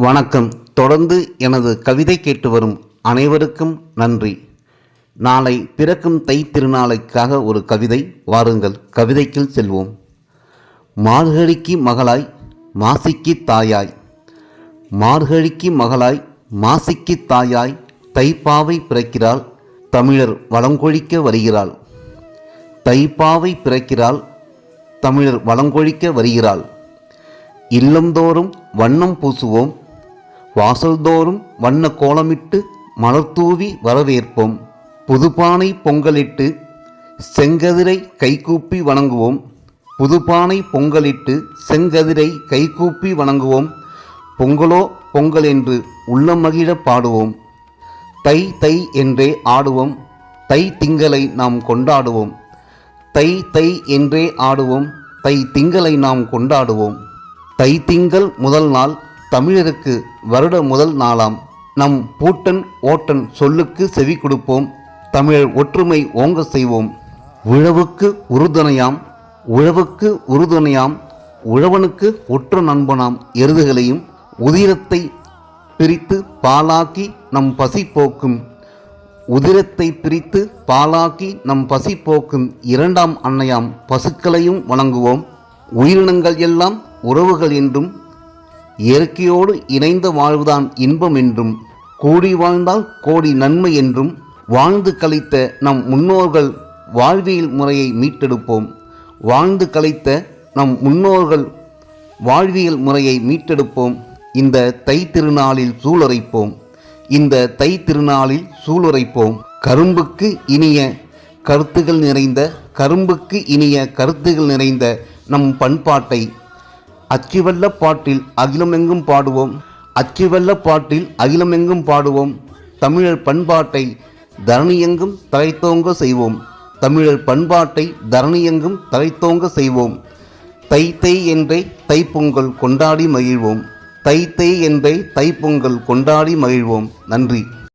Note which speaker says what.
Speaker 1: வணக்கம். தொடர்ந்து எனது கவிதை கேட்டு வரும் அனைவருக்கும் நன்றி. நாளை பிறக்கும் தை திருநாளைக்காக ஒரு கவிதை வாருங்கள். கவிதைக்குள் செல்வோம். மார்கழிக்கு மகளாய் மாசிக்கு தாயாய். மார்கழிக்கு மகளாய் மாசிக்கு தாயாய் தைப்பாவை பிறக்கிறாள் தமிழர் வளங்கொழிக்க வருகிறாள். தைப்பாவை பிறக்கிறாள் தமிழர் வளங்கொழிக்க வருகிறாள். இல்லந்தோறும் வண்ணம் பூசுவோம். வாசல்தோறும் வண்ண கோலமிட்டு மலர்தூவி வரவேற்போம். புதுப்பானை பொங்கலிட்டு செங்கதிரை கைகூப்பி வணங்குவோம். புதுப்பானை பொங்கலிட்டு செங்கதிரை கைகூப்பி வணங்குவோம். பொங்கலோ பொங்கல் என்று உள்ளம் மகிழ பாடுவோம். தை தை என்றே ஆடுவோம். தை திங்களை நாம் கொண்டாடுவோம். தை தை என்றே ஆடுவோம். தை திங்களை நாம் கொண்டாடுவோம். தை திங்கள் முதல் நாள் தமிழருக்கு வருட முதல் நாளாம் நம் பூட்டன் ஓட்டன் சொல்லுக்கு செவி கொடுப்போம். தமிழர் ஒற்றுமை ஓங்க செய்வோம். உழவுக்கு உறுதுணையாம் உழவுக்கு உறுதுணையாம் உழவனுக்கு உற்ற நண்பனாம் எருதுகளையும் உதிரத்தை பிரித்து பாலாக்கி நம் பசி போக்கும். உதிரத்தை பிரித்து பாலாக்கி நம் பசி போக்கும் இரண்டாம் அன்னையாம் பசுக்களையும் வணங்குவோம். உயிரினங்கள் எல்லாம் உறவுகள் என்றும் இயற்கையோடு இணைந்த வாழ்வுதான் இன்பம் என்றும் கூடி வாழ்ந்தால் கோடி நன்மை என்றும் வாழ்ந்து கழித்த நம் முன்னோர்கள் வாழ்வியல் முறையை மீட்டெடுப்போம். வாழ்ந்து கழித்த நம் முன்னோர்கள் வாழ்வியல் முறையை மீட்டெடுப்போம். இந்த தை திருநாளில் சூளுரைப்போம். இந்த தை திருநாளில் சூளுரைப்போம். கரும்புக்கு இனிய கருத்துகள் நிறைந்த கரும்புக்கு இனிய கருத்துகள் நிறைந்த நம் பண்பாட்டை அச்சிவல்ல பாட்டில் அகிலமெங்கும் பாடுவோம். அச்சிவல்ல பாட்டில் அகிலமெங்கும் பாடுவோம். தமிழர் பண்பாட்டை தரணியெங்கும் தலைத்தோங்க செய்வோம். தமிழர் பண்பாட்டை தரணியெங்கும் தலைத்தோங்க செய்வோம். தை தை என்றே தைப்பொங்கல் கொண்டாடி மகிழ்வோம். தை தை என்றே தைப்பொங்கல் கொண்டாடி மகிழ்வோம். நன்றி.